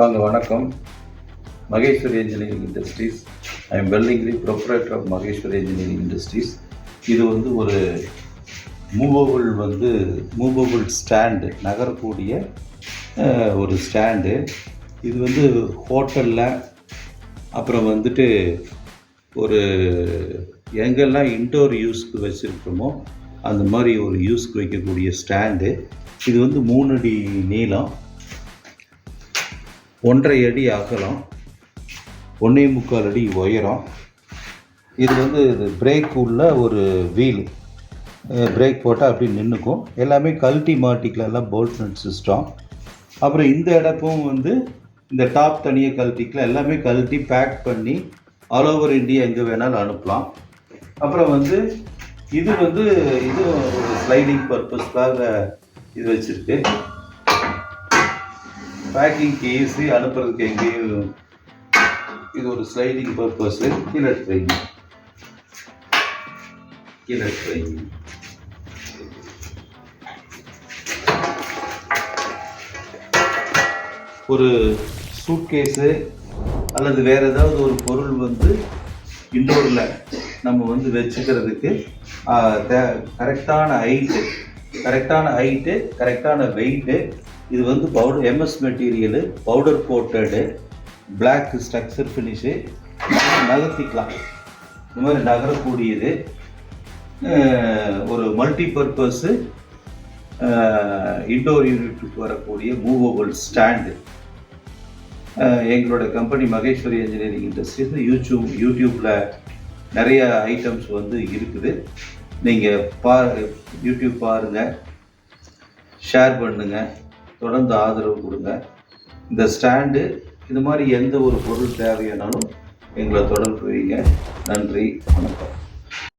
வாங்க வணக்கம். Maheswari engineering industries I M Velliangiri proprietor of Maheswari engineering industries இது வந்து ஒரு மூவபிள் வந்து மூவபிள் ஸ்டாண்டு நகரக்கூடிய ஒரு ஸ்டாண்டு இது வந்து ஹோட்டலில் அப்புறம் வந்துட்டு ஒரு எங்கெல்லாம் இன்டோர் யூஸ்க்கு வச்சுருக்கோமோ அந்த மாதிரி ஒரு யூஸ்க்கு வைக்கக்கூடிய ஸ்டாண்டு இது வந்து மூணு அடி நீளம். ஒன்றரை அடி அகலம் ஒன்றே முக்கால் அடி உயரம். இது வந்து இது பிரேக் உள்ள ஒரு வீல் பிரேக் போட்டால் அப்படி நின்றுக்கும் எல்லாமே கழட்டி மாட்டிக்கலாம் எல்லாம் போல்ட் நட் சிஸ்டம் அப்புறம் இந்த இடப்பும் வந்து இந்த டாப் தனியாக கழட்டிக்கலாம் எல்லாமே கழட்டி பேக் பண்ணி ஆல் ஓவர் இந்தியா எங்கே வேணாலும் அனுப்பலாம். அப்புறம் வந்து இது வந்து இது ஸ்லைடிங் பர்பஸ்க்காக இது வச்சுருக்கு. பேக்கிங்க்கு ஈஸி அனுப்புறதுக்கு எங்கேயும் இது ஒரு ஸ்லைடிங் பர்பஸ் கீழே எடுத்து கீழே எடுத்து ஒரு சூட்கேஸு அல்லது வேறு ஏதாவது ஒரு பொருள் வந்து இண்டோரில் நம்ம வந்து வச்சுக்கிறதுக்கு கரெக்டான ஹைட்டு கரெக்டான ஹைட்டு கரெக்டான வெயிட்டு இது வந்து powder MS material powder coated black structure finish நகர்த்திக்கலாம். இந்த மாதிரி நகரக்கூடியது. ஒரு மல்டி பர்பஸு இண்டோர் யூனிட்டுக்கு வரக்கூடிய மூவபிள் ஸ்டாண்டு எங்களோட company Maheswari engineering industries YouTube யூடியூப்பில் நிறைய ஐட்டம்ஸ் வந்து இருக்குது. நீங்கள் பா யூடியூப் பாருங்கள் ஷேர் பண்ணுங்கள் தொடர்ந்து ஆதரவு கொடுங்க. இந்த ஸ்டாண்டு இது மாதிரி எந்த ஒரு பொருள் தேவையானாலும் எங்களை தொடர்பு வைங்க நன்றி வணக்கம்.